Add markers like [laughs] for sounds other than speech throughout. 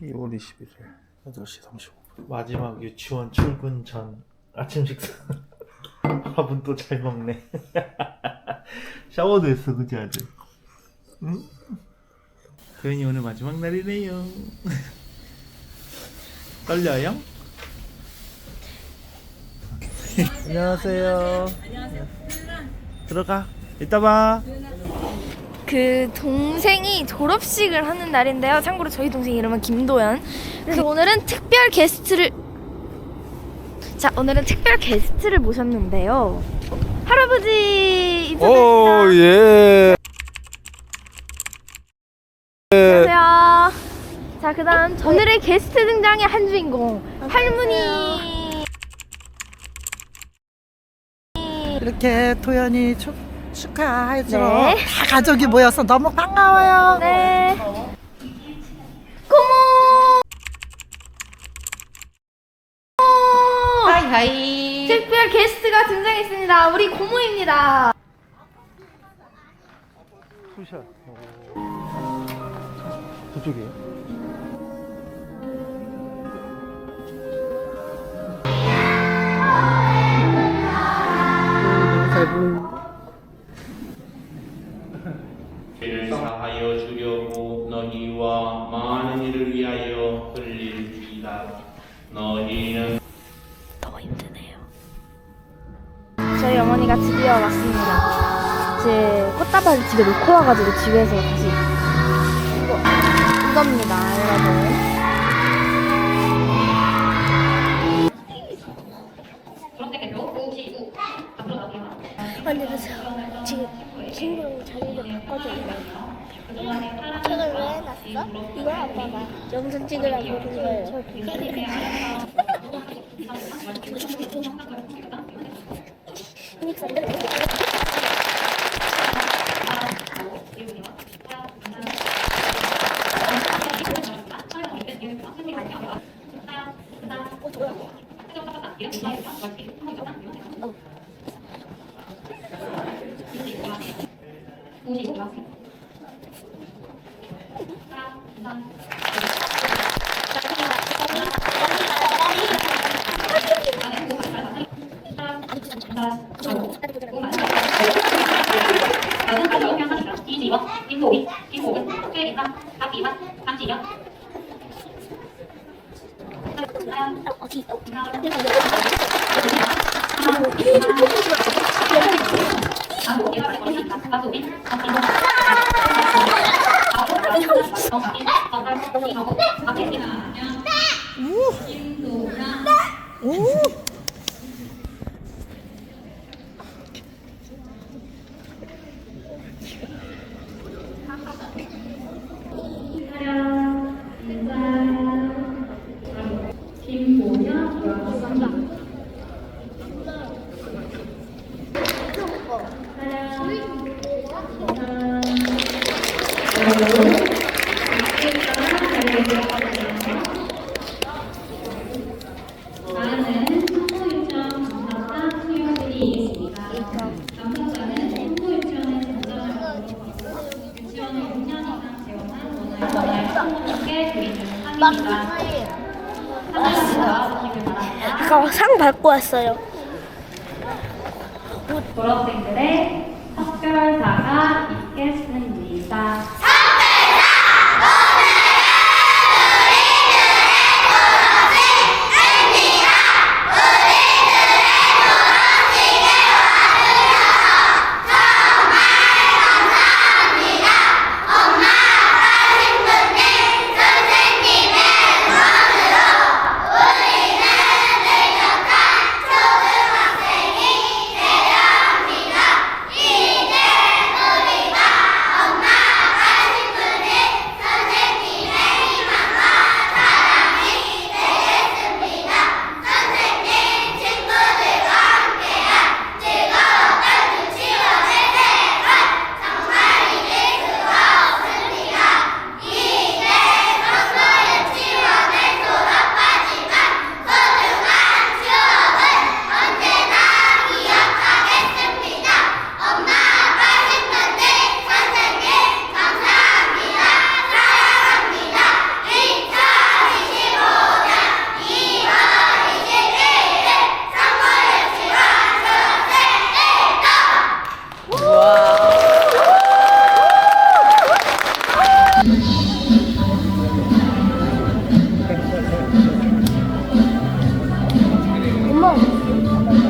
2월 21일 8시 35분. 마지막 유치원 출근 전 아침 식사. [laughs] 밥은 또 잘 먹네. [laughs] 샤워도 했어 그지 아들? 응? 도현이 오늘 마지막 날이네요. [laughs] 떨려요? 안녕하세요. 들어가. 이따 봐 그 동생이 졸업식을 하는 날인데요. 참고로 저희 동생 이름은 김도연. 그래서 오늘은 특별 게스트를 자 오늘은 특별 게스트를 모셨는데요. 할아버지 인사드립니다. 오, 예. 안녕하세요. 자 그다음 오늘의 게스트 등장의 한 주인공 할머니. 이렇게 도연이 축, 축하해줘. 네. 다 가족이 모여서 너무 반가워요. 네. 고모. 하이하이. 특별 게스트가 등장했습니다. 우리 고모입니다. 푸샷 저쪽이에요? 죄를 사하여 주려고 너희와 많은 이를 위하여 흘릴지이다. 너희는 너무 힘드네요. 저희 어머니가 드디어 왔습니다. 제 꽃다발을 집에 놓고 와가지고 집에서 다시 이거 이겁니다, 여러분. 감사합니다. 오! 오! 아까 상 받고 왔어요 졸업생들의 특별사가 있겠습니다. 到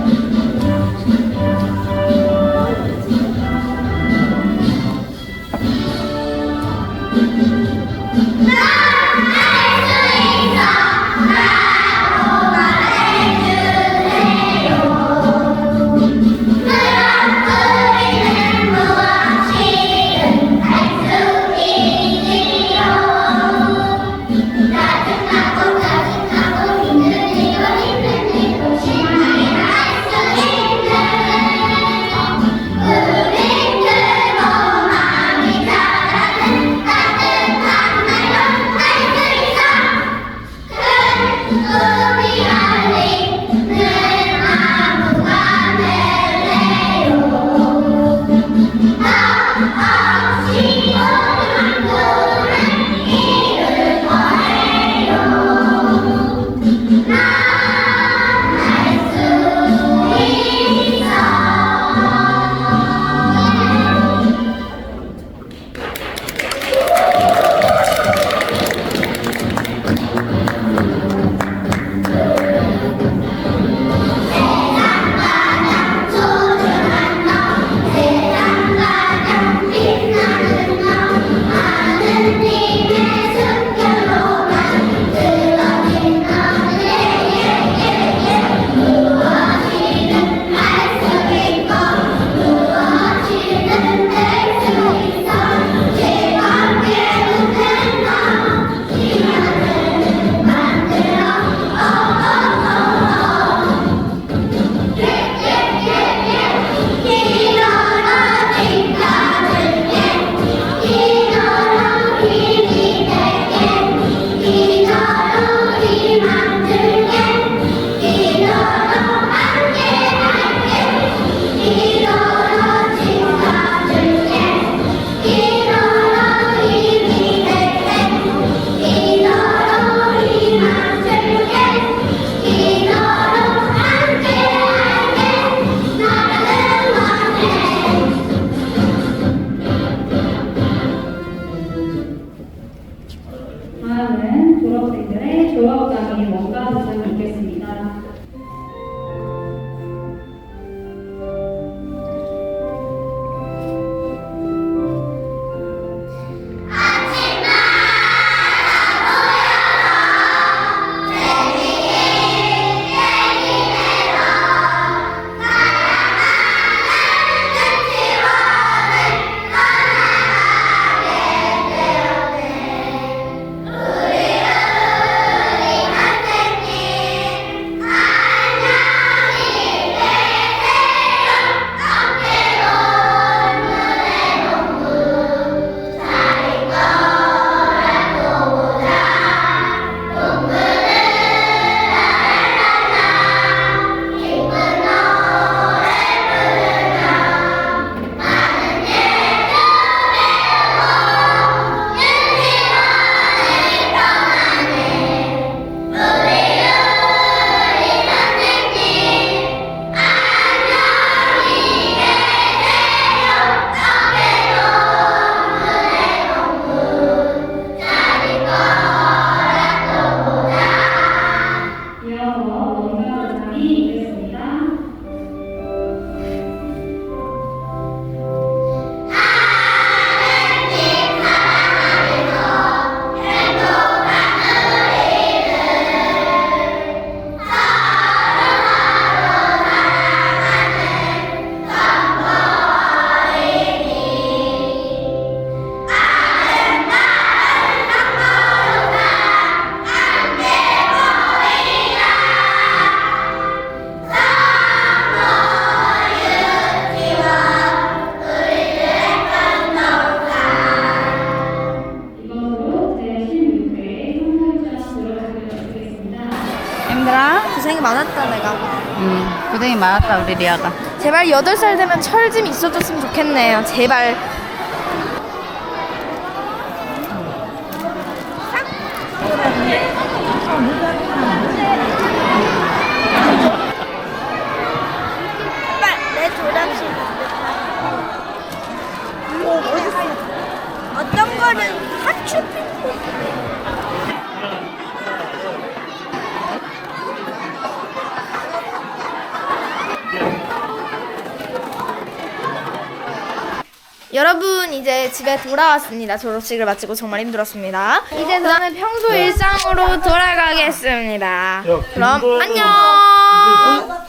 고생이 많았다 우리 리아가. 제발 8살 되면 철 좀 있어줬으면 좋겠네요. 제발. 내 졸업식 어떤 거는 하츄 여러분 이제 집에 돌아왔습니다. 졸업식을 마치고 정말 힘들었습니다. 이제 저는 평소 일상으로 돌아가겠습니다. 그럼 안녕.